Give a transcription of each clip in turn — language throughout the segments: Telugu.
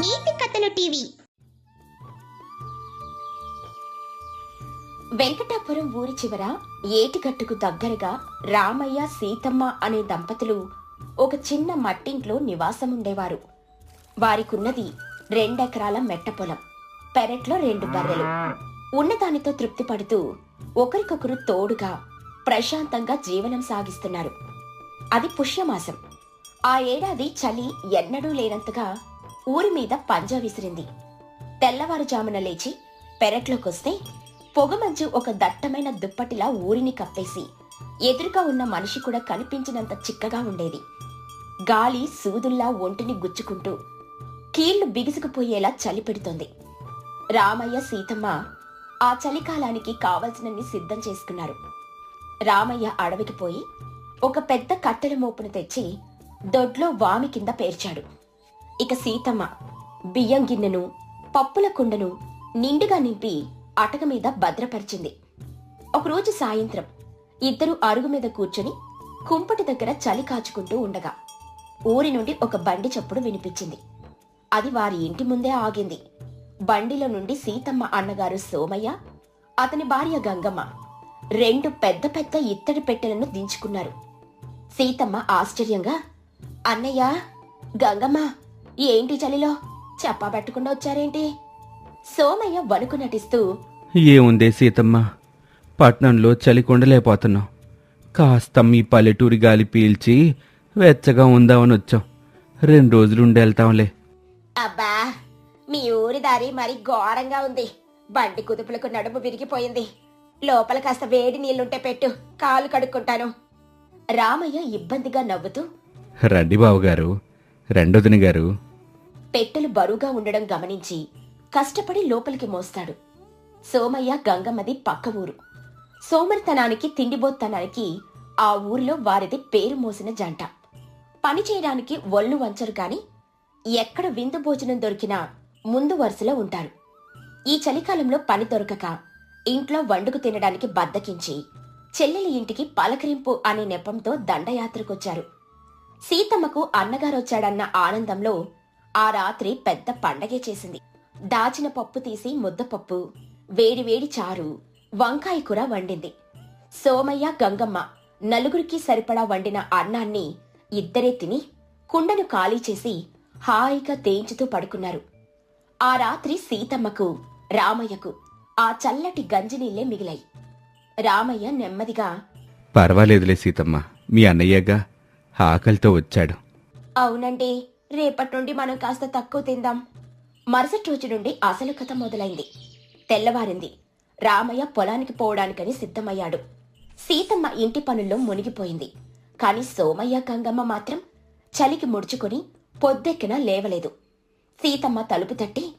నీతి కథలు టీవీ. వెంకటాపురం ఊరి చివర ఏటిగట్టుకు దగ్గరగా రామయ్య సీతమ్మ అనే దంపతులు ఒక చిన్న మట్టింట్లో నివాసముండేవారు. వారికున్నది రెండెకరాల మెట్ట పొలం పెరట్లో రెండు బర్రెలు. ఉన్నదానితో తృప్తి పడుతూ ఒకరికొకరు తోడుగా ప్రశాంతంగా జీవనం సాగిస్తున్నారు. అది పుష్యమాసం. ఆ ఏడాది చలి ఎన్నడూ లేనంతగా ఊరి మీద పంజా విసిరింది. తెల్లవారుజామున లేచి పెరట్లోకొస్తే పొగమంచు ఒక దట్టమైన దుప్పటిలా ఊరిని కప్పేసి ఎదురుగా ఉన్న మనిషి కూడా కనిపించినంత చిక్కగా ఉండేది. గాలి సూదుల్లా ఒంటిని గుచ్చుకుంటూ కీళ్ళు బిగుసుకుపోయేలా చలి పెడుతోంది. రామయ్య సీతమ్మ ఆ చలికాలానికి కావలసినన్ని సిద్ధం చేసుకున్నారు. రామయ్య అడవికి పోయి ఒక పెద్ద కట్టెల మోపును తెచ్చి దొడ్లో వామి కింద పేర్చాడు. ఇక సీతమ్మ బియ్యం గిన్నెను పప్పుల కుండను నిండుగా నింపి అటక మీద భద్రపరిచింది. ఒకరోజు సాయంత్రం ఇద్దరు అరుగు మీద కూర్చొని కుంపటి దగ్గర చలి కాచుకుంటూ ఉండగా ఊరి నుండి ఒక బండి చప్పుడు వినిపించింది. అది వారి ఇంటి ముందే ఆగింది. బండిలో నుండి సీతమ్మ అన్నగారు సోమయ్య అతని భార్య గంగమ్మ రెండు పెద్ద పెద్ద ఇత్తడి పెట్టెలను దించుకున్నారు. సీతమ్మ ఆశ్చర్యంగా అన్నయ్య గంగమ్మ ఏంటి చలిలో? చెప్పా పెట్టకుండా వచ్చారేంటి? సోమయ్య వణుకు నటిస్తూ ఏముందే సీతమ్మ? పట్నంలో చలి కొండలేకపోతున్నాం. కాస్త మీ పల్లెటూరి గాలి పీల్చి వెచ్చగా ఉందామని వచ్చాం. రెండు రోజులు ఉండి వెళ్తాంలే. అబ్బా మీ ఊరి దారి మరి ఘోరంగా ఉంది. బండి కుదుపులకు నడుము విరిగిపోయింది. లోపల కాస్త వేడి నీళ్ళుంటే పెట్టు కాలు కడుక్కుంటాను. రామయ్య ఇబ్బందిగా నవ్వుతూ రండి బావగారు రెండొదిని గారు పెట్టెలు బరువుగా ఉండడం గమనించి కష్టపడి లోపలికి మోస్తాడు. సోమయ్య గంగమ్మది పక్క ఊరు. సోమరితనానికి తిండిబోత్తనానికి ఆ ఊరిలో వారిది పేరు మోసిన జంట. పని చేయడానికి ఒళ్ళు వంచరు కాని ఎక్కడ విందు భోజనం దొరికినా ముందు వరుసలో ఉంటారు. ఈ చలికాలంలో పని దొరకక ఇంట్లో వండుకు తినడానికి బద్దకించి చెల్లెలి ఇంటికి పలకరింపు అనే నెపంతో దండయాత్రకొచ్చారు. సీతమ్మకు అన్నగారొచ్చాడన్న ఆనందంలో ఆ రాత్రి పెద్ద పండగే చేసింది. దాచిన పప్పు తీసి ముద్దపప్పు వేడివేడి చారు వంకాయ కూర వండింది. సోమయ్య గంగమ్మ నలుగురికి సరిపడా వండిన అన్నాన్ని ఇద్దరే తిని కుండను ఖాళీ చేసి హాయిగా తేంచుతూ పడుకున్నారు. ఆ రాత్రి సీతమ్మకు రామయ్యకు ఆ చల్లటి గంజినీళ్ళే మిగిలాయి. రామయ్య నెమ్మదిగా పర్వాలేదులే సీతమ్మ మీ అన్నయ్యగా ఆకలితో వచ్చాడు. అవునండి రేపటి నుండి మనం కాస్త తక్కువ తిందాం. మరుసటి రోజు నుండి అసలు కథ మొదలైంది. తెల్లవారింది. రామయ్య పొలానికి పోవడానికని సిద్ధమయ్యాడు. సీతమ్మ ఇంటి పనుల్లో మునిగిపోయింది. కాని సోమయ్య గంగమ్మ మాత్రం చలికి ముడుచుకొని పొద్దెక్కిన లేవలేదు. సీతమ్మ తలుపు తట్టి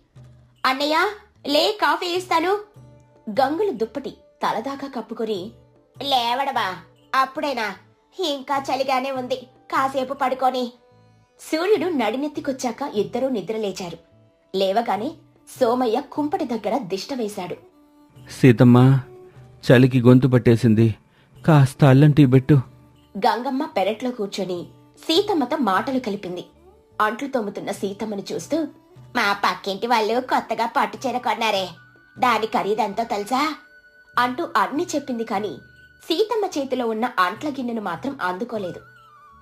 అన్నయ్య లే కాఫీ ఇస్తాను. గంగులు దుప్పటి తలదాకా కప్పుకొని లేవడమా? అప్పుడేనా? ఇంకా చలిగానే ఉంది. కాసేపు పడుకొని. సూర్యుడు నడినెత్తికొచ్చాక ఇద్దరూ నిద్రలేచారు. లేవగానే సోమయ్య కుంపటి దగ్గర దిష్ట వేశాడు. సీతమ్మ చలికి గొంతు పట్టేసింది. కాస్త అల్లం టీ పెట్టు. గంగమ్మ పెరట్లో కూర్చొని సీతమ్మతో మాటలు కలిపింది. అంట్లు తోముతున్న సీతమ్మను చూస్తూ మా పక్కింటి వాళ్ళు కొత్తగా పట్టు చీర కొన్నారే. దాని ఖరీదంతో తెలుసా? అంటూ అన్ని చెప్పింది కాని సీతమ్మ చేతిలో ఉన్న అంట్ల గిన్నెను మాత్రం అందుకోలేదు.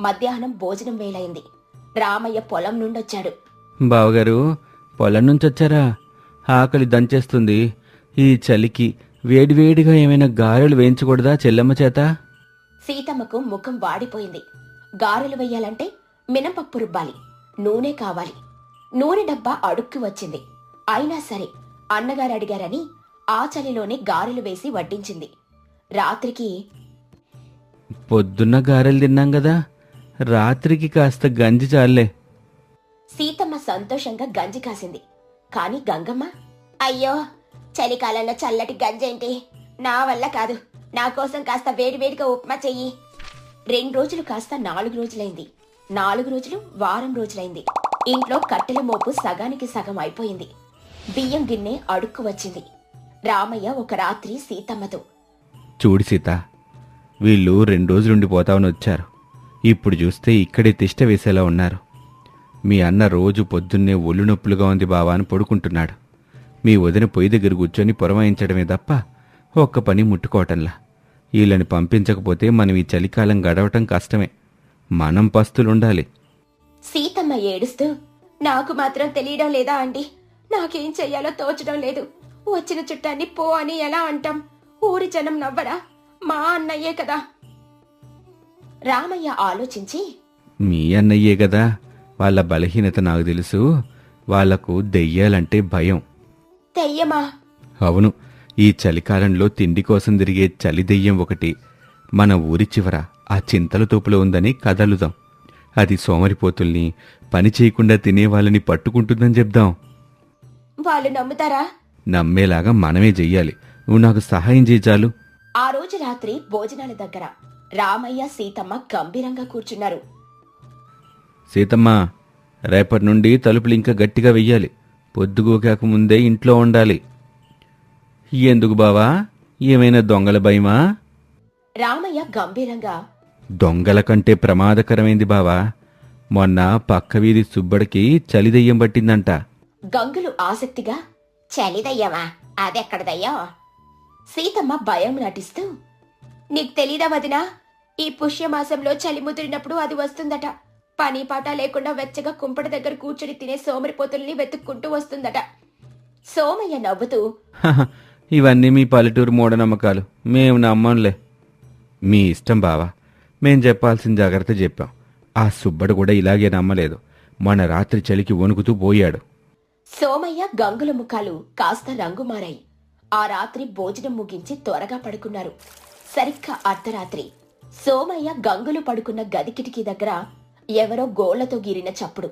మధ్యాహ్నం భోజనం వేలైంది రామయ్య పొలం నుండొచ్చాడు. బావగారు పొలం నుంచి వచ్చారా ఆకలి దంచేస్తుంది. ఈ చలికి వేడివేడిగా ఏమైనా గారెలు వేయించకూడదా చెల్లమ్మ చేత? సీతమ్మకు ముఖం వాడిపోయింది. గారెలు వెయ్యాలంటే మినపప్పు రుబ్బాలి. నూనె కావాలి. నూనె డబ్బా అడుక్కి వచ్చింది. అయినా సరే అన్నగారు అడిగారని ఆ చలిలోనే గారెలు వేసి వడ్డించింది. రాత్రికి? పొద్దున్న గారెలు తిన్నాం కదా రాత్రికి కాస్త గంజి చాలే సీతమ్మ సంతోషంగా గంజి కాసింది. కాని గంగమ్మ అయ్యో చలికాలంలో చల్లటి గంజేంటి నా వల్ల కాదు. నా కోసం కాస్త వేడివేడిగా ఉప్మా చెయ్యి. రెండు రోజులు కాస్త నాలుగు రోజులైంది. నాలుగు రోజులు వారం రోజులైంది. ఇంట్లో కట్టెల మోపు సగానికి సగం అయిపోయింది. బియ్యం గిన్నె అడుక్కు వచ్చింది. రామయ్య ఒక రాత్రి సీతమ్మతో చూడు సీత వీళ్ళు రెండు రోజులుండి పోతామని వచ్చారు. ఇప్పుడు చూస్తే ఇక్కడే తిష్ట వేసేలా ఉన్నారు. మీ అన్న రోజు పొద్దున్నే ఒళ్ళు నొప్పులుగా ఉంది బావా అని పడుకుంటున్నాడు. మీ వదిన పొయ్యి దగ్గర కూర్చొని పురమాయించడమే తప్ప ఒక్క పని ముట్టుకోవటంలా. వీళ్ళని పంపించకపోతే మనం ఈ చలికాలం గడవటం కష్టమే. మనం పస్తులుండాలి. సీతమ్మ ఏడుస్తూ నాకు మాత్రం తెలియడం లేదా అండి? నాకేం చెయ్యాలో తోచడం లేదు. వచ్చిన చుట్టాన్ని పో అని ఎలా అంటాం? ఊరి జనం నవ్వరా? మా అన్నయ్యే కదా. రామయ్య ఆలోచించి మీ అన్నయ్యే కదా వాళ్ళ బలహీనత నాకు తెలుసు వాళ్ళకు దెయ్యాలంటే భయం. తెయ్యమా అవును ఈ చలికాలంలో తిండి కోసం తిరిగే చలి దెయ్యం ఒకటి. మన ఊరి చివర ఆ చింతల తోపులో ఉందని కదలుదాం. అది సోమరిపోతుల్ని పని చేయకుండా తినేవాళ్ళని పట్టుకుంటుందని చెప్దాం. వాళ్ళు నమ్ముతారా? నమ్మేలాగా మనమే చెయ్యాలి. నువ్వు నాకు సహాయం చేయి చాలు. ఆ రోజు రాత్రి భోజనాల దగ్గర రామయ్య సీతమ్మ గంభీరంగా కూర్చున్నారు. సీతమ్మ రేపటి నుండి తలుపులు ఇంకా గట్టిగా వెయ్యాలి. పొద్దుగోకాక ముందే ఇంట్లో ఉండాలి. ఎందుకు బావా? ఏమైనా దొంగల భయమా? రామయ్య గంభీరంగా దొంగల కంటే ప్రమాదకరమైంది బావా. మొన్న పక్క వీధి సుబ్బడికి చలిదెయ్యం పట్టిందంట. గంగులు ఆసక్తిగా చలిదయ్యమా? అదెక్కడదయ్యో సీతమ్మ భయం నటిస్తూ నీకు తెలీదా వదినా? ఈ పుష్యమాసంలో చలి ముదిరినప్పుడు అది వస్తుందట. పని పాట లేకుండా వెచ్చగా కుంపటి దగ్గర కూర్చొని తినే సోమరిపోతుల్ని వెతుక్కుంటూ వస్తుందట. సోమయ్య నవ్వుతూ "హహ, ఇవన్నీ మీ పల్లెటూరు మూఢనమ్మకాలు. మేము నమ్మంలే మీ ఇష్టం బావా. మేం చెప్పాల్సిన జాగ్రత్త చెప్పాం. ఆ సుబ్బడు కూడా ఇలాగే నమ్మలేదు. మొన్న రాత్రి చలికి వణుకుతూ పోయాడు. సోమయ్య గంగుల ముఖాలు కాస్త రంగు మారాయి ఆ రాత్రి భోజనం ముగించి త్వరగా పడుకున్నారు. సరిగ్గా అర్ధరాత్రి. సోమయ్య గంగులు పడుకున్న గది కిటికీ దగ్గర ఎవరో గోళ్ళతో గీరిన చప్పుడు.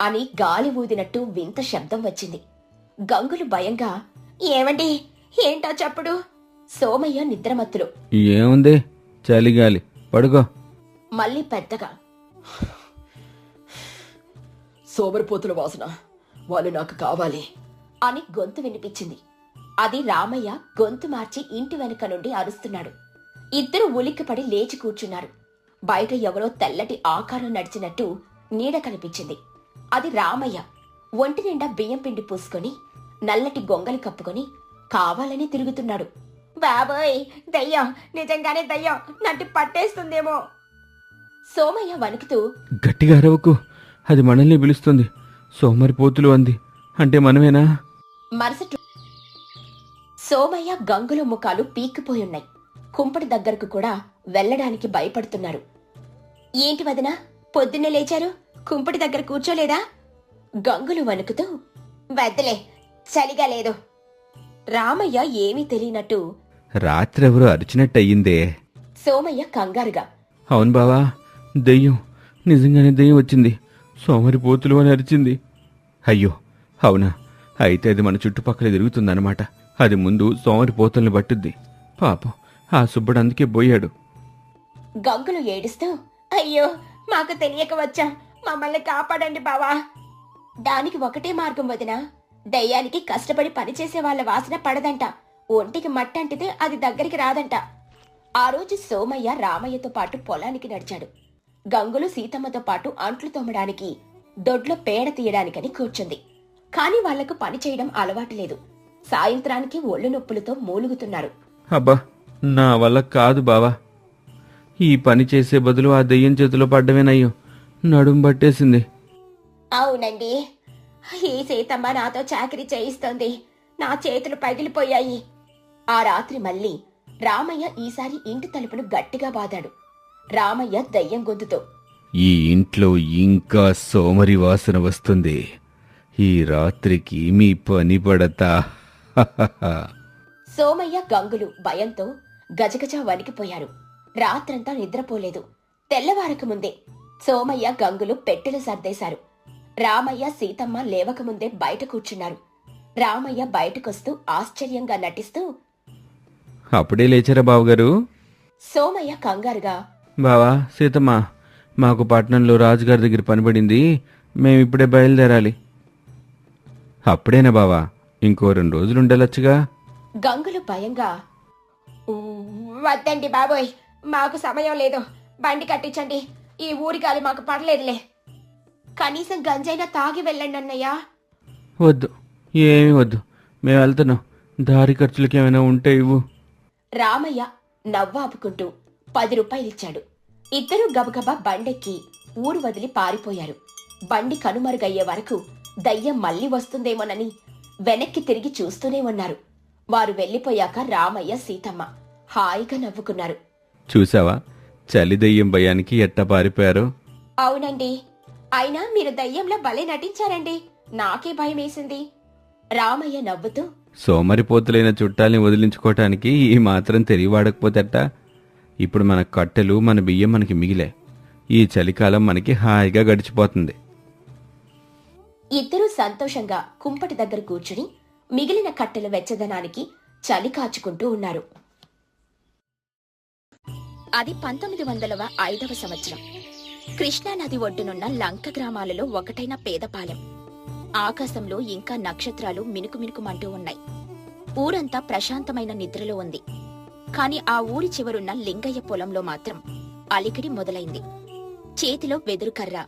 అని గాలి ఊదినట్టు వింత శబ్దం వచ్చింది. గంగులు భయంగా ఏమండి? ఏంటా చప్పుడు? సోమయ్య నిద్రమత్తులు. ఏముంది? చలిగాలి. పడుకో. మళ్ళీ పెద్దగా సోమరిపోతుల వాసన వాళ్ళు నాకు కావాలి అని గొంతు వినిపించింది. అది రామయ్య గొంతు మార్చి ఇంటి వెనుక నుండి అరుస్తున్నాడు. ఇద్దరు ఉలిక్కిపడి లేచి కూర్చున్నారు. బయట ఎవరో తెల్లటి ఆకారం నడిచినట్టు నీడ కనిపించింది. అది రామయ్య. ఒంటి నిండా బియ్యం పిండి పూసుకొని నల్లటి గొంగలి కప్పుకొని కావాలని తిరుగుతున్నాడు. బాబోయ్ దయ్యం నిజంగానే దయ్యం నన్ను పట్టేస్తుందేమో. సోమయ్య వణుకుతూ గట్టిగా అరవకు అది మనల్ని పిలుస్తుంది. సోమరిపోతులు అంది. అంటే మనమేనా? మరుసటి సోమయ్య గంగుల ముఖాలు పీక్కిపోయున్నాయి. కుంపటి దగ్గరకు కూడా వెళ్ళడానికి భయపడుతున్నారు. ఏంటి వదిన పొద్దున్నే లేచారు? కుంపటి దగ్గర కూర్చోలేదా? గంగులు వణుకుతూ వద్దులే చలిగా లేదు. రామయ్య ఏమీ తెలియనట్టు రాత్రి ఎవరో అరిచినట్టు అయ్యిందే సోమయ్య కంగారుగా అవును బావా దెయ్యం నిజంగానే దెయ్యం వచ్చింది. సోమరిపోతులు అని అరిచింది. అయ్యో అవునా? అయితే అది మన చుట్టుపక్కల తిరుగుతుందన్నమాట. అది ముందు సోమరిపోతుల్ని పట్టుద్ది. పాపం ఆ సుబ్బడు అందుకే పోయాడు. గంగులు ఏడుస్తూ అయ్యో మాకు తెలియక వచ్చా. మమ్మల్ని కాపాడండి బావా. దానికి ఒకటే మార్గం వదినా. దయ్యానికి కష్టపడి పనిచేసే వాళ్ళ వాసన పడదంట. ఒంటికి మట్టంటితే అది దగ్గరికి రాదంట. ఆ రోజు సోమయ్య రామయ్యతో పాటు పొలానికి నడిచాడు. గంగులు సీతమ్మతో పాటు అంట్లు తోమడానికి దొడ్లో పేడ తీయడానికని కూర్చుంది. కాని వాళ్ళకు పని చేయడం అలవాటు లేదు. సాయంత్రానికి ఒళ్ళు నొప్పులతో మూలుగుతున్నారు. అబ్బా నా వల్ల కాదు బావా. ఈ పని చేసే బదులు ఆ దెయ్యం చేతిలో పడ్డమేనయ్యో. నడుం పట్టేసింది అవునండి. ఈ సీతమ్మ నాతో చాకరీ చేయిస్తోంది. నా చేతులు పగిలిపోయాయి. ఆ రాత్రి మళ్ళీ రామయ్య ఈసారి ఇంటి తలుపును గట్టిగా బాదాడు. రామయ్య దయ్యం గొంతుతో ఈ ఇంట్లో ఇంకా సోమరి వాసన వస్తుంది. ఈ రాత్రికి మీ పని పడతా. సోమయ్య గంగులు భయంతో గజగజ వణికిపోయారు. రాత్రంతా నిద్రపోలేదు. తెల్లవారక ముందే సోమయ్య గంగులు పెట్టెలు సర్దేశారు. రామయ్య సీతమ్మ లేవకముందే బయట కూర్చున్నారు. రామయ్య బయటకొస్తూ ఆశ్చర్యంగా నటిస్తూ అప్పుడే లేచారా బావగారు? సోమయ్య కంగారుగా బావా సీతమ్మ మాకు పట్నంలో రాజుగారి దగ్గర పనిపడింది మేము ఇప్పుడే బయలుదేరాలి. అప్పుడేనా బావా? ఇంకో రెండు రోజులు ఉండలొచ్చుగా గంగులు భయంగా వద్దండి బాబోయ్ మాకు సమయం లేదు. బండి కట్టించండి. ఈ ఊరి గాలి మాకు పడలేదులే. కనీసం గంజైనా తాగి వెళ్ళండి అన్నయ్యా. వద్దు ఏమీ వద్దు. మేము వెళ్తున్నాం. దారి ఖర్చులకి ఏమైనా ఉంటే ఇవ్వు. రామయ్య నవ్వాపుకుంటూ పది రూపాయలిచ్చాడు ఇద్దరూ గబగబా బండెక్కి ఊరు వదిలి పారిపోయారు. బండి కనుమరుగయ్యే వరకు దయ్యం మళ్ళీ వస్తుందేమోనని వెనక్కి తిరిగి చూస్తూనే ఉన్నారు. వారు వెళ్ళిపోయాక రామయ్య సీతమ్మ హాయిగా నవ్వుకున్నారు. చూసావా? చలి దెయ్యం భయానికి ఎట్ట పారిపోయారో? అవునండి. అయినా మీరు దయ్యంలా భలే నటించారండి. నాకే భయం వేసింది రామయ్య నవ్వుతూ సోమరిపోతులైన చుట్టాల్ని వదిలించుకోవటానికి ఈ మాత్రం తెలివి వాడకపోతేట? ఇప్పుడు మన కట్టెలు మన బియ్యం మనకి మిగిలే. ఈ చలికాలం మనకి హాయిగా గడిచిపోతుంది. ఇద్దరూ సంతోషంగా కుంపటి దగ్గర కూర్చుని మిగిలిన కట్టెల వెచ్చదనానికి చలి కాచుకుంటూ ఉన్నారు. అది పంతొమ్మిది వందలవ ఐదవ సంవత్సరం. కృష్ణానది ఒడ్డునున్న లంక గ్రామాలలో ఒకటైన పేదపాలెం. ఆకాశంలో ఇంకా నక్షత్రాలు మినుకుమినుకుమంటూ ఉన్నాయి. ఊరంతా ప్రశాంతమైన నిద్రలో ఉంది. కాని ఆ ఊరి చివరున్న లింగయ్య పొలంలో మాత్రం అలికిడి మొదలైంది. చేతిలో వెదురుకర్ర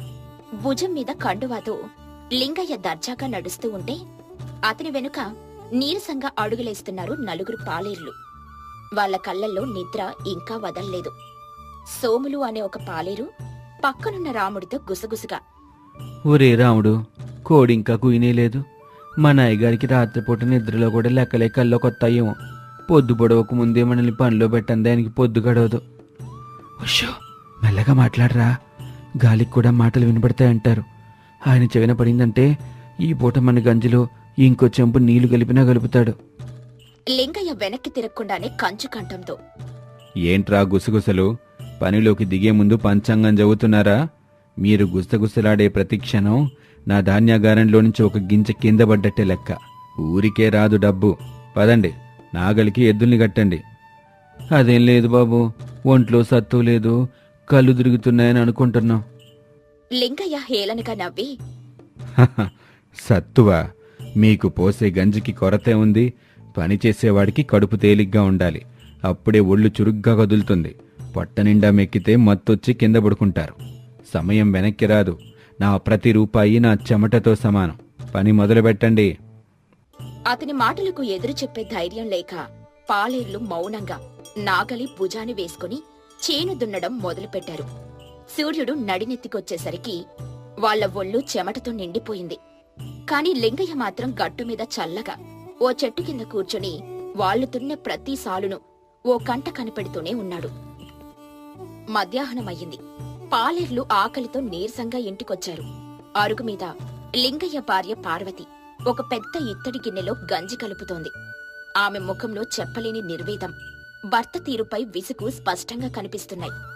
భుజం మీద కండువాతో లింగయ్య దర్జాగా నడుస్తూ ఉంటే అతని వెనుక నీరసంగా అడుగులేస్తున్నారు నలుగురు పాలేర్లు. వాళ్ళ కళ్ళల్లో నిద్ర ఇంకా వదల్లేదు. సోములు అనే ఒక పాలేరు పక్కనున్న రాముడితో గుసగుసగా ఒరే రాముడు కోడి ఇంకా కుయినేలేదు మా నాయగారికి రాత్రిపూట నిద్రలో కూడా లెక్కలే కల్లో కొత్తాయేమో పొద్దు పొడవక ముందే మనల్ని పనిలో పెట్టని దానికి పొద్దు గడవదు. ఉషో మెల్లగా మాట్లాడరా. గాలికి కూడా మాటలు వినపడతాయంటారు. ఆయన చెవిన పడిందంటే ఈ పూట మన గంజిలో ఇంకో చెంపు నీళ్ళు కలిపినా కలుపుతాడు లింగయ్య వెనక్కి తిరగకుండానే కంచు కంఠంతో. ఏంట్రా గుసగుసలు? పనిలోకి దిగే ముందు పంచాంగం చదువుతున్నారా మీరు గుసగుసలాడే ప్రతి క్షణం నా ధాన్యాగారంలో నుంచి ఒక గింజ కింద పడ్డట్టే లెక్క. ఊరికే రాదు డబ్బు. పదండి నాగలికి ఎద్దుల్ని కట్టండి. అదేం లేదు బాబు ఒంట్లో సత్తు లేదు కళ్ళు తిరుగుతున్నాయని అనుకుంటున్నాం. లింగయ్య హేళనగా నవ్వి సత్తువా మీకు పోసే గంజికి కొరతే ఉంది. పని చేసేవాడికి కడుపు తేలిగ్గా ఉండాలి. అప్పుడే ఒళ్ళు చురుగ్గా కదులుతుంది. పొట్ట నిండా మెక్కితే మత్తొచ్చి కింద పడుకుంటారు. సమయం వెనక్కి రాదు. నా ప్రతి రూపాయి నా చెమటతో సమానం. పని మొదలుపెట్టండి. అతని మాటలకు ఎదురు చెప్పే ధైర్యం లేక పాలేర్లు మౌనంగా నాగలి భుజాన్ని వేసుకుని చేను దున్నడం మొదలుపెట్టారు. సూర్యుడు నడినెత్తికొచ్చేసరికి వాళ్ళ ఒళ్ళు చెమటతో నిండిపోయింది. కాని లింగయ్య మాత్రం గట్టుమీద చల్లగా ఓ చెట్టు కింద కూర్చుని వాళ్ళు తున్నే ప్రతి సాలును ఓ కంట కనిపెడుతూనే ఉన్నాడు. మధ్యాహ్నమయ్యింది. పాలేర్లు ఆకలితో నీరసంగా ఇంటికొచ్చారు. అరుగు మీద లింగయ్య భార్య పార్వతి ఒక పెద్ద ఇత్తడి గిన్నెలో గంజి కలుపుతోంది. ఆమె ముఖంలో చెప్పలేని నిర్వేదం భర్త తీరుపై విసుగు స్పష్టంగా కనిపిస్తున్నాయి.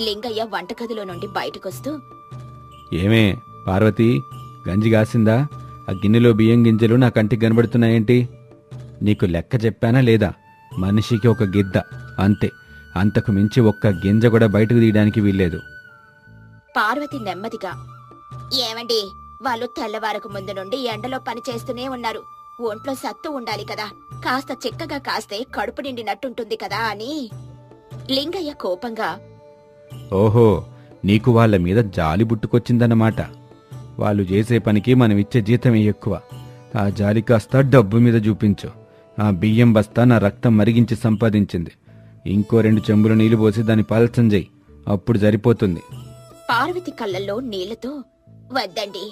లింగయ్య వంటగదిలో నుండి బయటకొస్తూ ఏమే పార్వతి గంజి కాసిందా? ఆ గిన్నెలో బియ్యం గింజలు నా కంటికి కనబడుతున్నాయేంటి? నీకు లెక్క చెప్పానా లేదా? మనిషికి ఒక గిద్ద అంతే. అంతకు మించి ఒక్క గింజ కూడా బయటకు తీయడానికి వీల్లేదు. పార్వతి నెమ్మదిగా ఏమండి వాళ్ళు తెల్లవారకు ముందు నుండి ఎండలో పని చేస్తూనే ఉన్నారు. ఒంట్లో సత్తు ఉండాలి కదా. కాస్త చిక్కగా కాస్తే కడుపు నిండినట్టుంటుంది కదా అని లింగయ్య కోపంగా ఓహో నీకు వాళ్ళ మీద జాలి బుట్టుకొచ్చిందన్నమాట. వాళ్ళు చేసే పనికి మనం ఇచ్చే జీతమే ఎక్కువ. ఆ జాలి కాస్త డబ్బు మీద చూపించు. ఆ బియ్యం బస్తా నా రక్తం మరిగించి సంపాదించింది. ఇంకో రెండు చెంబుల నీళ్ళు పోసి దాన్ని పలచం చేయి. అప్పుడు సరిపోతుంది. పార్వతి కళ్ళల్లో నీళ్ళతో వద్దండి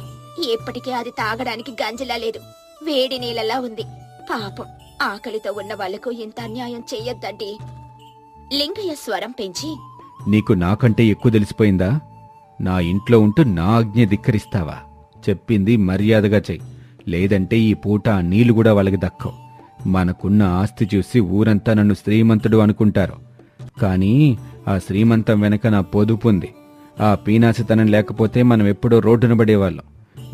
ఇప్పటికే అది తాగడానికి గంజలా లేదు. వేడి నీళ్ళలా ఉంది. పాపం ఆకలితో ఉన్న వాళ్ళకు ఇంత అన్యాయం చెయ్యొద్దండి. లింగయ్య స్వరం పెంచి నీకు నాకంటే ఎక్కువ తెలిసిపోయిందా? నా ఇంట్లో ఉంటూ నా ఆజ్ఞ ధిక్కరిస్తావా? చెప్పింది మర్యాదగా చెయ్యి. లేదంటే ఈ పూట ఆ నీళ్ళు కూడా వాళ్ళకి దక్కవు. మనకున్న ఆస్తి చూసి ఊరంతా నన్ను శ్రీమంతుడు అనుకుంటారు. కానీ ఆ శ్రీమంతం వెనక నా పొదుపు ఉంది. ఆ పీనాసితనం లేకపోతే మనం ఎప్పుడో రోడ్డున పడేవాళ్ళం.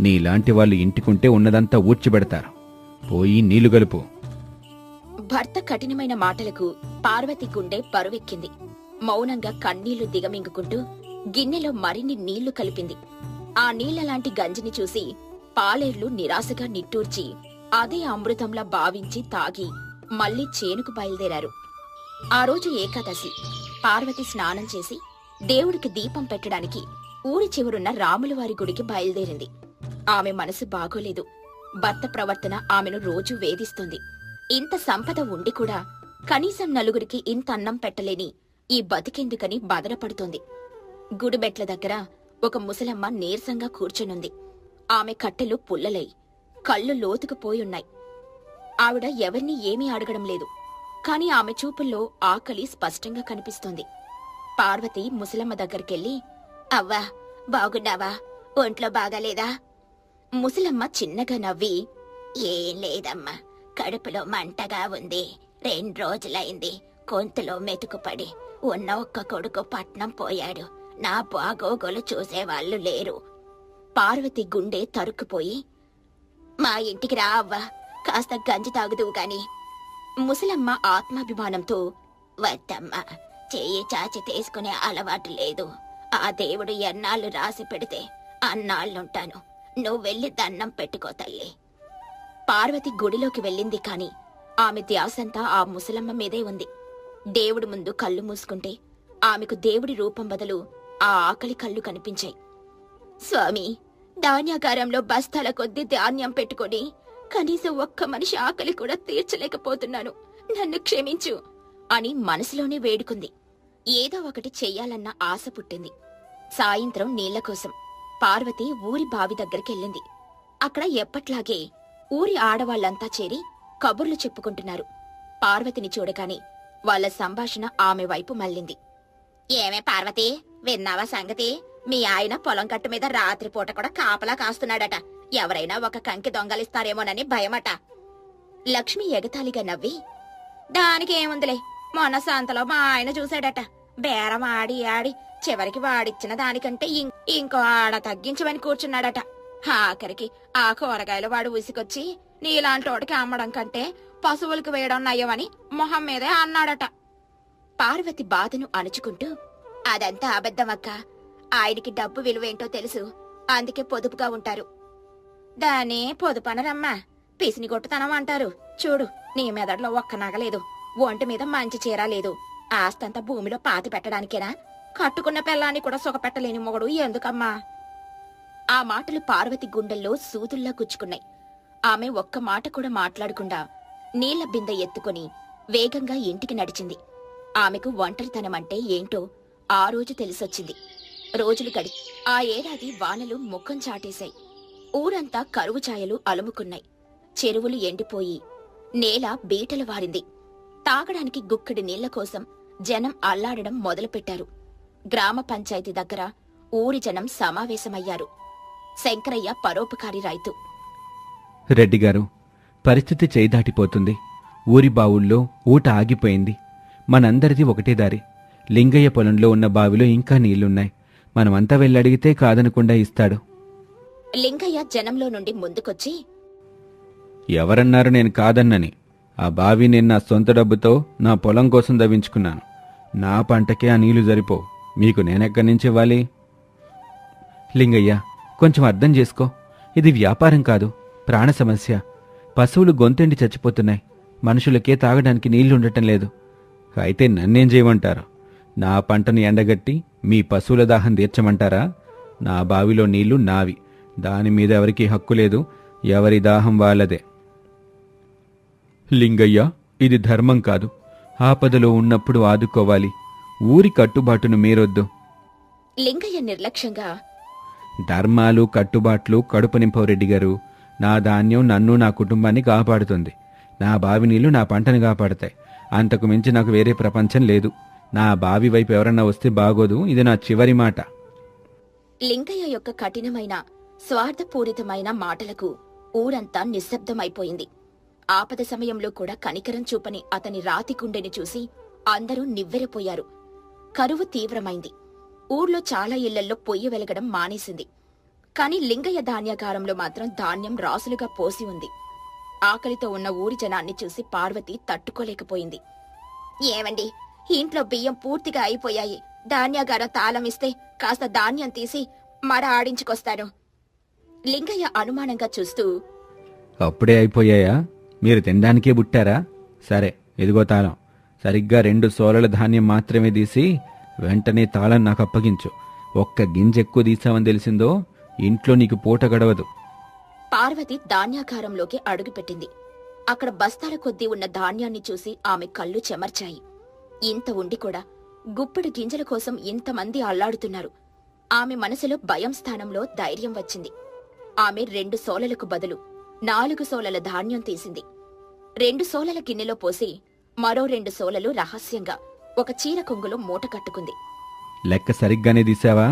నీలాంటి వాళ్ళు ఇంటికుంటే ఉన్నదంతా ఊడ్చిపెడతారు పోయి నీళ్ళు గలుపు భర్త కఠినమైన మాటలకు పార్వతి గుండె మౌనంగా కన్నీళ్ళు దిగమింగుకుంటూ గిన్నెలో మరిన్ని నీళ్ళు కలిపింది. ఆ నీళ్ళలాంటి గంజిని చూసి పాలేర్లు నిరాశగా నిట్టూర్చి అదే అమృతంలా భావించి తాగి మళ్ళీ చేనుకు బయలుదేరారు. ఆ రోజు ఏకాదశి. పార్వతి స్నానం చేసి దేవుడికి దీపం పెట్టడానికి ఊరి చివరున్న రాములవారి గుడికి బయలుదేరింది. ఆమె మనసు బాగోలేదు. భర్త ప్రవర్తన ఆమెను రోజూ వేధిస్తుంది. ఇంత సంపద ఉండి కూడా కనీసం నలుగురికి ఇంత అన్నం పెట్టలేని ఈ బతికెందుకని బాధపడుతోంది గుడిబెట్ల దగ్గర ఒక ముసలమ్మ నీరసంగా కూర్చునుంది. ఆమె కట్టెలు పుల్లలై కళ్ళు లోతుకుపోయున్నాయి ఆవిడ ఎవరిని ఏమీ అడగడం లేదు. కాని ఆమె చూపుల్లో ఆకలి స్పష్టంగా కనిపిస్తోంది. పార్వతి ముసలమ్మ దగ్గరికెళ్ళి అవ్వా బాగున్నావా? ఒంట్లో బాగాలేదా? ముసలమ్మ చిన్నగా నవ్వి ఏం లేదమ్మా కడుపులో మంటగా ఉంది. రెండు రోజులైంది గొంతులో మెతుకుపడి. ఉన్న ఒక్క కొడుకు పట్నం పోయాడు. నా బాగోగోలు చూసేవాళ్ళు లేరు. పార్వతి గుండె తరుక్కుపోయి మా ఇంటికి రా అవ్వా కాస్త గంజి తాగుదువు గాని. ముసలమ్మ ఆత్మాభిమానంతో వద్దమ్మా చేయి చాచి తీసుకునే అలవాటు లేదు. ఆ దేవుడు ఎన్నాళ్ళు రాసి పెడితే అన్నాళ్ళుంటాను. నువ్వు వెళ్ళి దన్నం పెట్టుకో తల్లి. పార్వతి గుడిలోకి వెళ్ళింది కాని ఆమె ధ్యాసంతా ఆ ముసలమ్మ మీదే ఉంది. దేవుడి ముందు కళ్ళు మూసుకుంటే ఆమెకు దేవుడి రూపం బదులు ఆ ఆకలి కళ్ళు కనిపించాయి. స్వామి ధాన్యాగారంలో బస్తాల కొద్ది ధాన్యం పెట్టుకొని కనీసం ఒక్క మనిషి ఆకలి కూడా తీర్చలేకపోతున్నాను. నన్ను క్షమించు అని మనసులోనే వేడుకుంది. ఏదో ఒకటి చెయ్యాలన్న ఆశ పుట్టింది. సాయంత్రం నీళ్ళ కోసం పార్వతి ఊరి బావి దగ్గరికెళ్ళింది. అక్కడ ఎప్పట్లాగే ఊరి ఆడవాళ్ళంతా చేరి కబుర్లు చెప్పుకుంటున్నారు. పార్వతిని చూడగానే వాళ్ళ సంభాషణ ఆమె వైపు మళ్ళింది. ఏమే పార్వతి విన్నావా సంగతి? మీ ఆయన పొలం కట్టు మీద రాత్రిపూట కూడా కాపలా కాస్తున్నాడట. ఎవరైనా ఒక కంకి దొంగలిస్తారేమోనని భయమట. లక్ష్మి ఎగతాళిగా నవ్వి దానికి ఏముందిలే మొన్న సంతలో మా ఆయన చూశాడట. బేరం ఆడి ఆడి చివరికి వాడిచ్చిన దానికంటే ఇం- ఇంకో ఆడ తగ్గించమని కూర్చున్నాడట. ఆఖరికి ఆ కూరగాయలు వాడు ఉసికొచ్చి నీలాంటోడికి అమ్మడం కంటే పశువులకు వేయడం నయమని మొహం మీదే అన్నాడట. పార్వతి బాధను అణుచుకుంటూ అదంతా అబద్ధమక్క. ఆయనకి డబ్బు విలువేంటో తెలుసు. అందుకే పొదుపుగా ఉంటారు. దాన్ని పొదుపనరమ్మా. పిసిని కొట్టుతనం అంటారు. చూడు నీ మెదడులో ఒక్క నగలేదు ఒంటి మీద మంచి చీర లేదు. ఆస్తంతా భూమిలో పాతి పెట్టడానికేనా? కట్టుకున్న పిల్లాన్ని కూడా సుఖపెట్టలేని మొగడు ఎందుకమ్మా? ఆ మాటలు పార్వతి గుండెల్లో సూదుల్లా గుచ్చుకున్నాయి. ఆమె ఒక్క మాట కూడా మాట్లాడకుండా నీళ్ళ బిందె ఎత్తుకుని వేగంగా ఇంటికి నడిచింది. ఆమెకు ఒంటరితనం అంటే ఏంటో ఆ రోజు తెలిసొచ్చింది. రోజులు గడి ఆ ఏడాది వానలు ముఖం చాటేశాయి. ఊరంతా కరువు ఛాయలు అలుముకున్నాయి. చెరువులు ఎండిపోయి నేల బీటలు వారింది. తాగడానికి గుక్కడి నీళ్ళ కోసం జనం అల్లాడడం మొదలుపెట్టారు. గ్రామ పంచాయతీ దగ్గర ఊరి జనం సమావేశమయ్యారు. శంకరయ్య పరోపకారి రైతు. రెడ్డి గారు పరిస్థితి చేయి దాటిపోతుంది ఊరి బావుల్లో ఊట ఆగిపోయింది. మనందరిది ఒకటే దారి. లింగయ్య పొలంలో ఉన్న బావిలో ఇంకా నీళ్ళున్నాయి. మనమంతా వెళ్ళడిగితే కాదనకుండా ఇస్తాడు. లింగయ్య జనంలో నుండి ముందుకొచ్చి ఎవరన్నారు నేను కాదన్నని. ఆ బావి నేను నా సొంత డబ్బుతో నా పొలం కోసం దవ్వించుకున్నాను నా పంటకే ఆ నీళ్ళు సరిపో మీకు నేనెక్కడి నుంచి ఇవ్వాలి? లింగయ్య కొంచెం అర్థం చేసుకో. ఇది వ్యాపారం కాదు ప్రాణ సమస్య. పశువులు గొంతెండి చచ్చిపోతున్నాయి. మనుషులకే తాగడానికి నీళ్ళు ఉండటం లేదు. అయితే నన్నేం చేయమంటారు? నా పంటను ఎండగట్టి మీ పశువుల దాహం తీర్చమంటారా? నా బావిలో నీళ్ళు నావి. దాని మీద ఎవరికీ హక్కు లేదు. ఎవరి దాహం వాళ్ళదే. లింగయ్య ఇది ధర్మం కాదు. ఆపదలో ఉన్నప్పుడు ఆదుకోవాలి. ఊరి కట్టుబాటును మీరొద్దు. లింగయ్య నిర్లక్ష్యంగా ధర్మాలు కట్టుబాట్లు కడుపు నింపవు రెడ్డి గారు. నా ధాన్యం నన్ను నా కుటుంబాన్ని కాపాడుతుంది. నా బావి నీళ్ళు నా పంటను కాపాడతాయి. అంతకు మించి నాకు వేరే ప్రపంచం లేదు. నా బావి వైపు ఎవరన్నా వస్తే బాగోదు. ఇది నా చివరి మాట. లింగయ్య యొక్క కఠినమైన స్వార్థపూరితమైన మాటలకు ఊరంతా నిశ్శబ్దమైపోయింది. ఆపద సమయంలో కూడా కనికరం చూపని అతని రాతి గుండెని చూసి అందరూ నివ్వెరపోయారు. కరువు తీవ్రమైంది. ఊర్లో చాలా ఇళ్ళల్లో పొయ్యి వెలగడం మానేసింది. కాని లింగయ్య ధాన్యాగారంలో మాత్రం ధాన్యం రాసులుగా పోసి ఉంది. ఆకలితో ఉన్న ఊరి జనాన్ని చూసి పార్వతి తట్టుకోలేకపోయింది. ఏమండి ఇంట్లో బియ్యం పూర్తిగా అయిపోయాయి. ధాన్యాగారం తాళం ఇస్తే కాస్త ధాన్యం తీసి మర ఆడించుకొస్తాను లింగయ్య అనుమానంగా చూస్తూ అప్పుడే అయిపోయాయా? మీరు తినడానికే బుట్టారా సరే ఇదిగో తాళం. సరిగ్గా రెండు సోలల ధాన్యం మాత్రమే తీసి వెంటనే తాళం నాకు అప్పగించు. ఒక్క గింజ ఎక్కువ తీసామని తెలిసిందో ఇంట్లో నీకు పూట గడవదు. పార్వతి ధాన్యాకారంలోకి అడుగుపెట్టింది. అక్కడ బస్తాల కొద్దీ ఉన్న ధాన్యాన్ని చూసి ఆమె కళ్ళు చెమర్చాయి. ఇంత ఉండి కూడా గుప్పెడు గింజల కోసం ఇంతమంది అల్లాడుతున్నారు. ఆమె మనసులో భయం స్థానంలో ధైర్యం వచ్చింది. ఆమె రెండు సోలలకు బదులు నాలుగు సోలల ధాన్యం తీసింది. రెండు సోలల గిన్నెలో పోసి మరో రెండు సోలలు రహస్యంగా ఒక చీర కొంగులో మూట కట్టుకుంది. లెక్క సరిగ్గానే తీసావా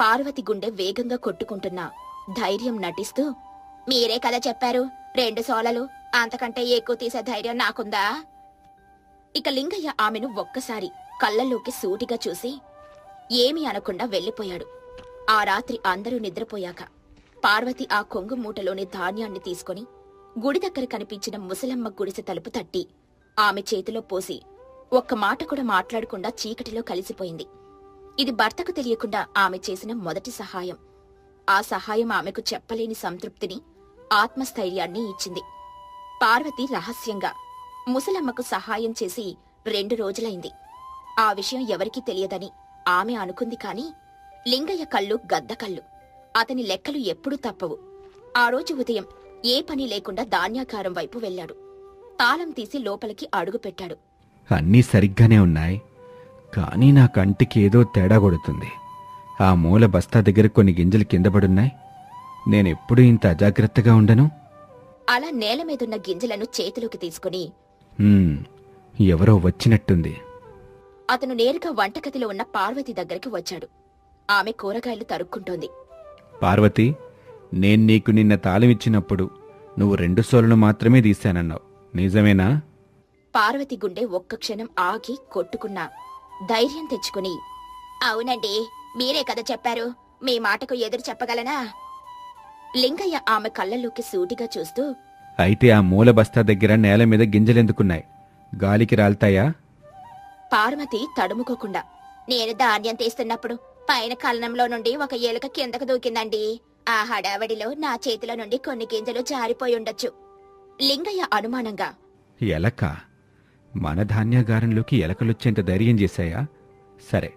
పార్వతి గుండె వేగంగా కొట్టుకుంటున్నా ధైర్యం నటిస్తూ మీరే కదా చెప్పారు రెండు సోలలు అంతకంటే ఎక్కువ తీసే ధైర్యం నాకుందా? ఇక లింగయ్య ఆమెను ఒక్కసారి కళ్ళల్లోకి సూటిగా చూసి ఏమీ అనకుండా వెళ్ళిపోయాడు. ఆ రాత్రి అందరూ నిద్రపోయాక పార్వతి ఆ కొంగు మూటలోని ధాన్యాన్ని తీసుకొని గుడి దగ్గర కనిపించిన ముసలమ్మ గుడిసె తలుపు తట్టి ఆమె చేతిలో పోసి ఒక్క మాట కూడా మాట్లాడకుండా చీకటిలో కలిసిపోయింది. ఇది భర్తకు తెలియకుండా ఆమె చేసిన మొదటి సహాయం. ఆ సహాయం ఆమెకు చెప్పలేని సంతృప్తిని ఆత్మస్థైర్యాన్ని ఇచ్చింది. పార్వతి రహస్యంగా ముసలమ్మకు సహాయం చేసి రెండు రోజులైంది. ఆ విషయం ఎవరికీ తెలియదని ఆమె అనుకుంది కాని లింగయ్య కళ్ళు గద్ద కళ్ళు. అతని లెక్కలు ఎప్పుడూ తప్పవు. ఆ రోజు ఉదయం ఏ పని లేకుండా ధాన్యాకారం వైపు వెళ్ళాడు. తాళం తీసి లోపలికి అడుగుపెట్టాడు అన్నీ సరిగ్గానే ఉన్నాయి. కానీ నా కంటికి ఏదో తేడా కొడుతుంది. ఆ మూల బస్తా దగ్గర కొన్ని గింజలు కింద పడున్నాయి. నేనెప్పుడు ఇంత అజాగ్రత్తగా ఉండను? అలా నేల మీదున్న గింజలను చేతిలోకి తీసుకుని హ్మ్, ఎవరో వచ్చినట్టుంది. అతను నేరుగా వంటగదిలో ఉన్న పార్వతి దగ్గరికి వచ్చాడు. ఆమె కూరగాయలు తరుక్కుంటోంది. పార్వతి నేను నీకు నిన్న తాళం ఇచ్చినప్పుడు నువ్వు రెండు సోలను మాత్రమే తీశానన్నావు. నిజమేనా? పార్వతి గుండె ఒక్క క్షణం ఆగి కొట్టుకున్నా. ధైర్యం తెచ్చుకుని. అవునండి మీరే కదా చెప్పారు. మీ మాటకు ఎదురు చెప్పగలనా? లింగయ్య ఆమె కళ్ళల్లోకి సూటిగా చూస్తూ అయితే ఆ మూల బస్తా దగ్గర నేల మీద గింజలెందుకున్నాయి? గాలికి రాల్తాయా? పార్వతి తడుముకోకుండా నేను ధాన్యం తీస్తున్నప్పుడు పైన కలనంలో నుండి ఒక ఎలుక కిందకు దూకిందండి. ఆ హడావడిలో నా చేతిలో నుండి కొన్ని గింజలు జారిపోయి ఉండొచ్చు. లింగయ్య అనుమానంగా ఎలక? మన ధాన్యాగారంలోకి ఎలకలొచ్చేంత ధైర్యం చేశాయా? సరే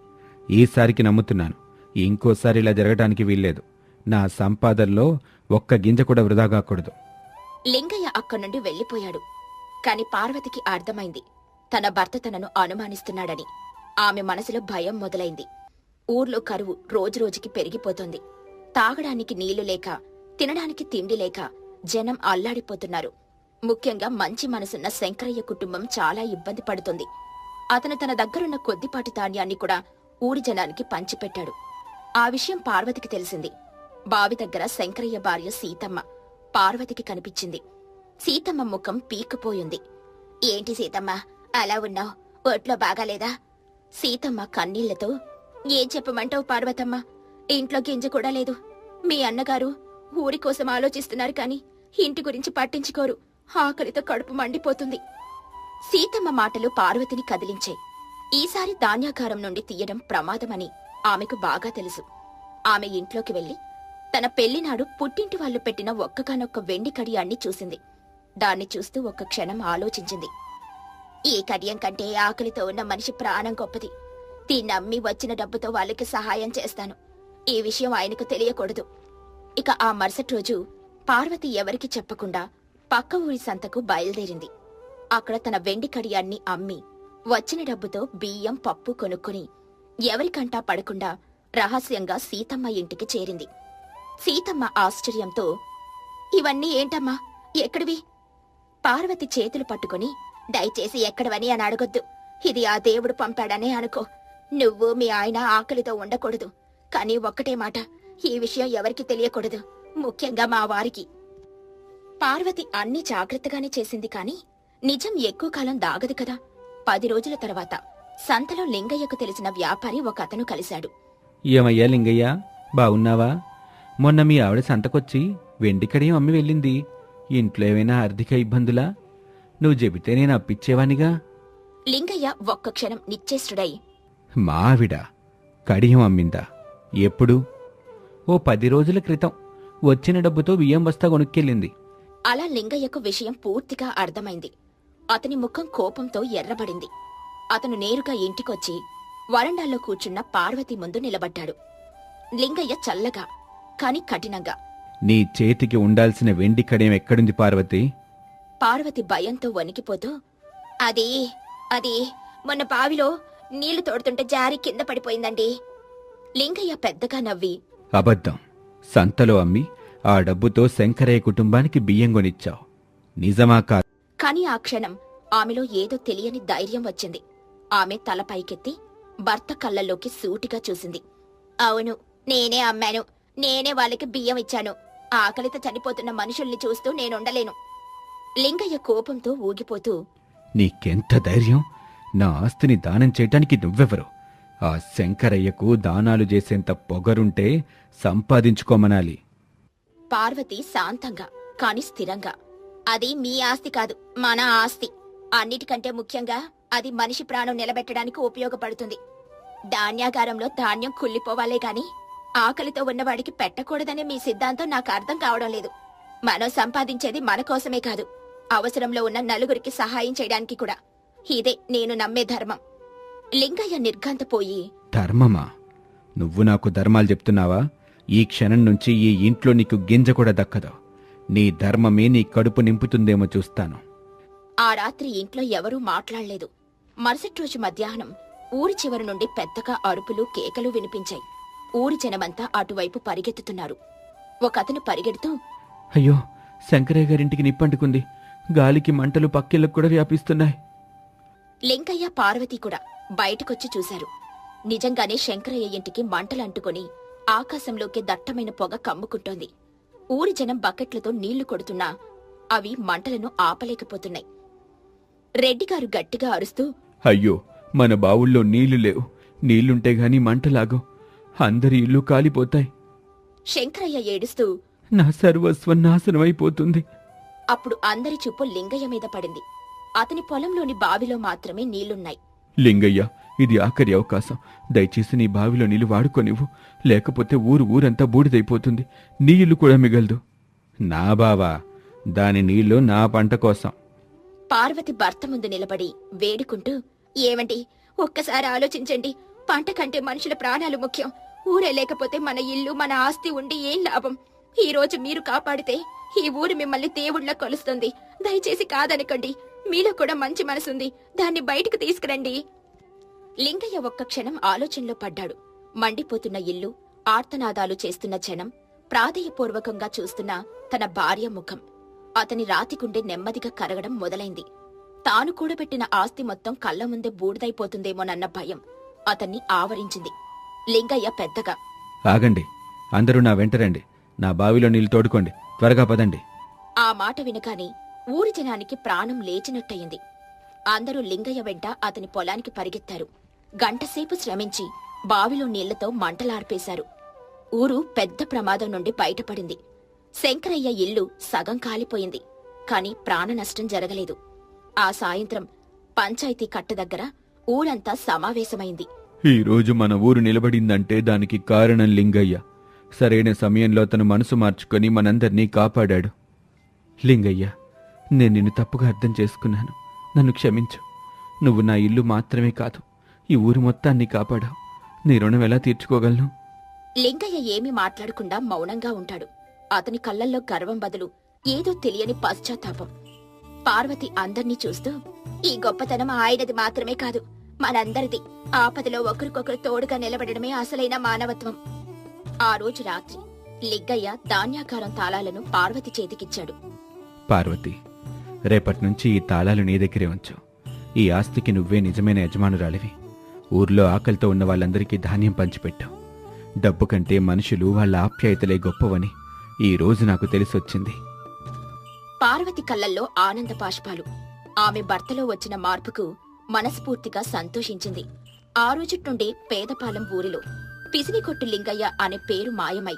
ఈసారికి నమ్ముతున్నాను. ఇంకోసారి ఇలా జరగడానికి వీల్లేదు. నా సంపాదనలో ఒక్క గింజ కూడా వృధా కాకూడదు. లింగయ్య అక్కడి నుండి వెళ్ళిపోయాడు కాని పార్వతికి అర్థమైంది. తన భర్త తనను అనుమానిస్తున్నాడని. ఆమె మనసులో భయం మొదలైంది. ఊర్లో కరువు రోజురోజుకి పెరిగిపోతుంది. తాగడానికి నీళ్ళు లేక తినడానికి తిండి లేక జనం అల్లాడిపోతున్నారు. ముఖ్యంగా మంచి మనసున్న శంకరయ్య కుటుంబం చాలా ఇబ్బంది పడుతుంది. అతను తన దగ్గరున్న కొద్దిపాటి ధాన్యాన్ని కూడా ఊరి జనానికి పంచిపెట్టాడు. ఆ విషయం పార్వతికి తెలిసింది. బావి దగ్గర శంకరయ్య భార్య సీతమ్మ పార్వతికి కనిపించింది. సీతమ్మ ముఖం పీక్కుపోయింది. ఏంటి సీతమ్మ అలా ఉన్నావు? ఒట్లో బాగాలేదా? సీతమ్మ కన్నీళ్ళతో ఏం చెప్పమంటావు పార్వతమ్మ? ఇంట్లో గింజ కూడా లేదు. మీ అన్నగారు ఊరి కోసం ఆలోచిస్తున్నారు కాని ఇంటి గురించి పట్టించుకోరు. ఆకలితో కడుపు మండిపోతుంది. సీతమ్మ మాటలు పార్వతిని కదిలించాయి. ఈసారి ధాన్యాకారం నుండి తీయడం ప్రమాదమని ఆమెకు బాగా తెలుసు. ఆమె ఇంట్లోకి వెళ్ళి తన పెళ్ళినాడు పుట్టింటి వాళ్ళు పెట్టిన ఒక్కగానొక్క వెండి కడియాన్ని చూసింది. దాన్ని చూస్తూ ఒక్క క్షణం ఆలోచించింది. ఈ కడియం కంటే ఆకలితో ఉన్న మనిషి ప్రాణం గొప్పది. దీన్నమ్మి వచ్చిన డబ్బుతో వాళ్ళకి సహాయం చేస్తాను. ఈ విషయం ఆయనకు తెలియకూడదు. ఇక ఆ మరుసటి రోజు పార్వతి ఎవరికి చెప్పకుండా పక్క ఊరి సంతకు బయలుదేరింది. అక్కడ తన వెండి కడియాన్ని అమ్మి వచ్చిన డబ్బుతో బియ్యం పప్పు కొనుక్కుని ఎవరికంటా పడకుండా రహస్యంగా సీతమ్మ ఇంటికి చేరింది. సీతమ్మ ఆశ్చర్యంతో ఇవన్నీ ఏంటమ్మా? ఎక్కడివి? పార్వతి చేతులు పట్టుకుని దయచేసి ఎక్కడవని అని అడగొద్దు. ఇది ఆ దేవుడు పంపాడనే అనుకో. నువ్వు మీ ఆయన ఆకలితో ఉండకూడదు. కానీ ఒక్కటే మాట ఈ విషయం ఎవరికి తెలియకూడదు. ముఖ్యంగా మా వారికి. పార్వతి అన్ని జాగ్రత్తగానే చేసింది కాని నిజం ఎక్కువ కాలం దాగదు కదా. పది రోజుల తర్వాత సంతలో లింగయ్యకు తెలిసిన వ్యాపారి ఒక అతను కలిశాడు. ఏమయ్యా లింగయ్య? బాగున్నావా? మొన్న మీ ఆవిడ సంతకొచ్చి వెండి కడియం అమ్మి వెళ్ళింది. ఇంట్లో ఏమైనా ఆర్థిక ఇబ్బందులా? నువ్వు చెబితే నేను అప్పిచ్చేవానిగా. లింగయ్య ఒక్క క్షణం నిశ్చేష్టుడై మా ఆవిడ కడియం అమ్మిందా? ఎప్పుడు? ఓ పది రోజుల క్రితం వచ్చిన డబ్బుతో బియ్యం బస్తా కొనుక్కెళ్ళింది. అలా లింగయ్యకు విషయం పూర్తిగా అర్థమైంది. అతని ముఖం కోపంతో ఎర్రబడింది. అతను నేరుగా ఇంటికొచ్చి వరండాల్లో కూర్చున్న పార్వతి ముందు నిలబడ్డాడు. లింగయ్య చల్లగా కాని కఠినంగా. నీ చేతికి ఉండాల్సిన వెండి కడియం ఎక్కడుంది పార్వతి? పార్వతి భయంతో వణికిపోతూ అది అది మొన్న బావిలో నీళ్ళు తోడుతుంటే జారి కింద పడిపోయిందండి. లింగయ్య పెద్దగా నవ్వి అబద్ధం. సంతలో అమ్మి ఆ డబ్బుతో శంకరయ్య కుటుంబానికి బియ్యం కొనిచ్చావు. నిజమా కాదు? కాని ఆ క్షణం ఆమెలో ఏదో తెలియని ధైర్యం వచ్చింది. ఆమె తల పైకెత్తి భర్త కళ్ళల్లోకి సూటిగా చూసింది. అవును నేనే అమ్మాను. నేనే వాళ్ళకి బియ్యం ఇచ్చాను. ఆకలితో చనిపోతున్న మనుషుల్ని చూస్తూ నేనుండలేను. లింగయ్య కోపంతో ఊగిపోతూ నీకెంత ధైర్యం? నా ఆస్తిని దానం చేయటానికి నువ్వెవరు? ఆ శంకరయ్యకు దానాలు చేసేంత పొగరుంటే సంపాదించుకోమనాలి. పార్వతి శాంతంగా కాని స్థిరంగా. అది మీ ఆస్తి కాదు మన ఆస్తి. అన్నిటికంటే ముఖ్యంగా అది మనిషి ప్రాణం నిలబెట్టడానికి ఉపయోగపడుతుంది. ధాన్యాగారంలో ధాన్యం కుళ్ళిపోవాలే గాని ఆకలితో ఉన్నవాడికి పెట్టకూడదనే మీ సిద్ధాంతం నాకు అర్థం కావడం లేదు. మనం సంపాదించేది మన కోసమే కాదు అవసరంలో ఉన్న నలుగురికి సహాయం చేయడానికి కూడా. ఇదే నేను నమ్మే ధర్మం. లింగయ్య నిర్ఘంతపోయి ధర్మమా? నువ్వు నాకు ధర్మాలు చెప్తున్నావా? ఈ క్షణం నుంచి ఈ ఇంట్లో నీకు గింజ కూడా దక్కదు. నీ ధర్మమే నీ కడుపు నింపుతుందేమో చూస్తాను. ఆ రాత్రి ఇంట్లో ఎవరూ మాట్లాడలేదు. మరుసటి రోజు మధ్యాహ్నం ఊరి చివరి నుండి పెద్దగా అరుపులు కేకలు వినిపించాయి. ఊరి జనమంతా అటువైపు పరిగెత్తుతున్నారు. ఒకతను పరిగెడుతూ అయ్యో శంకరయ్య గారింటికి నిప్పంటుకుంది. గాలికి మంటలు పక్కిళ్ళకు కూడా వ్యాపిస్తున్నాయి. లింకయ్య పార్వతి కూడా బయటకొచ్చి చూశారు. నిజంగానే శంకరయ్య ఇంటికి మంటలు అంటుకొని ఆకాశంలోకి దట్టమైన పొగ కమ్ముకుంటోంది. ఊరి జనం బకెట్లతో నీళ్ళు కొడుతున్నా అవి మంటలను ఆపలేకపోతున్నాయి. రెడ్డిగారు గట్టిగా అరుస్తూ అయ్యో మన బావుల్లో నీళ్ళు లేవు. నీళ్ళుంటే గాని మంటలాగో అందరి ఇల్లు కాలిపోతాయి. శంకరయ్య ఏడుస్తూ నా సర్వస్వం నాశనమైపోతుంది అప్పుడు అందరి చూపు లింగయ్య మీద పడింది. అతని పొలంలోని బావిలో మాత్రమే నీళ్ళున్నాయి. లింగయ్య ఇది ఆఖరి అవకాశం. దయచేసి నీ బావిలో నీళ్ళు వాడుకోనివ్వు. లేకపోతే ఊరు ఊరంతా బూడిదైపోతుంది. నీ ఇల్లు కూడా మిగలదు. నా బావా దాని నీళ్ళు నా పంట కోసం. పార్వతి భర్త ముందు నిలబడి వేడుకుంటూ ఏమండి ఒక్కసారి ఆలోచించండి. పంట కంటే మనుషుల ప్రాణాలు ముఖ్యం. ఊరే లేకపోతే మన ఇల్లు మన ఆస్తి ఉండి ఏం లాభం? ఈ రోజు మీరు కాపాడితే ఈ ఊరు మిమ్మల్ని దేవుళ్ళ కొలుస్తుంది. దయచేసి కాదనకండి. మీలో కూడా మంచి మనసుంది. దాన్ని బయటకు తీసుకురండి. లింగయ్య ఒక్క క్షణం ఆలోచనలో పడ్డాడు. మండిపోతున్న ఇల్లు ఆర్తనాదాలు చేస్తున్న జనం ప్రాధేయపూర్వకంగా చూస్తున్న తన భార్య ముఖం. అతని రాతికుండే నెమ్మదిగా కరగడం మొదలైంది. తాను కూడబెట్టిన ఆస్తి మొత్తం కళ్ళ ముందే బూడిదైపోతుందేమోనన్న భయం అతన్ని ఆవరించింది. లింగయ్య పెద్దగా ఆగండి అందరూ నా వెంట రండి. నా బావిలో నీళ్ళు తోడుకోండి. త్వరగా పదండి. ఆ మాట వినగానే ఊరి జనానికి ప్రాణం లేచినట్టయింది. అందరూ లింగయ్య వెంట అతని పొలానికి పరిగెత్తారు. గంటసేపు శ్రమించి బావిలో నీళ్ళతో మంటలార్పేశారు. ఊరు పెద్ద ప్రమాదం నుండి బయటపడింది. శంకరయ్య ఇల్లు సగం కాలిపోయింది కాని ప్రాణ నష్టం జరగలేదు. ఆ సాయంత్రం పంచాయతీ కట్ట దగ్గర ఊరంతా సమావేశమైంది. ఈ రోజు మన ఊరు నిలబడిందంటే దానికి కారణం లింగయ్య. సరైన సమయంలో తను మనసు మార్చుకొని మనందర్నీ కాపాడాడు. లింగయ్య నేను నిన్ను తప్పుగా అర్థం చేసుకున్నాను. నన్ను క్షమించు. నువ్వు నా ఇల్లు మాత్రమే కాదు ఈ ఊరు మొత్తాన్ని కాపాడావు నీ రుణం ఎలా తీర్చుకోగలను? లింగయ్య ఏమీ మాట్లాడకుండా మౌనంగా ఉంటాడు. అతని కళ్ళల్లో గర్వం బదులు ఏదో తెలియని పశ్చాత్తాపం. పార్వతి అందర్నీ చూస్తూ ఈ గొప్పతనం ఆయనది మాత్రమే కాదు మనందరిది. ఆపదలో ఒకరికొకరు తోడుగా నిలబడడమే అసలైన మానవత్వం. ఆ రోజు రాత్రి లిగ్గయ్య ధాన్యాకారం తాళాలను పార్వతి చేతికిచ్చాడు. పార్వతి రేపటి నుంచి ఈ తాళాలు నీ దగ్గరే ఉంచు. ఈ ఆస్తికి నువ్వే నిజమైన యజమానురాలివి. ఊర్లో ఆకలితో ఉన్న వాళ్ళందరికీ ధాన్యం పంచిపెట్టాం. డబ్బు కంటే మనుషులు వాళ్ళ ఆప్యాయతలే గొప్పవని ఈ రోజు నాకు తెలిసొచ్చింది. పార్వతి కళ్ళల్లో ఆనంద పాష్పాలు. ఆమె భర్తలో వచ్చిన మార్పుకు మనస్ఫూర్తిగా సంతోషించింది. ఆ రోజుట్టుండే పేదపాలెం ఊరిలో పిసినికొట్టు లింగయ్య అనే పేరు మాయమై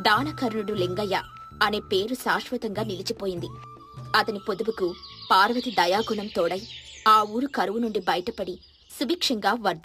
దానకర్ణుడు లింగయ్య అనే పేరు శాశ్వతంగా నిలిచిపోయింది. అతని పొదుపుకు పార్వతి దయాగుణం తోడై ఆ ఊరు కరువు నుండి బయటపడి సుభిక్షంగా వర్ధి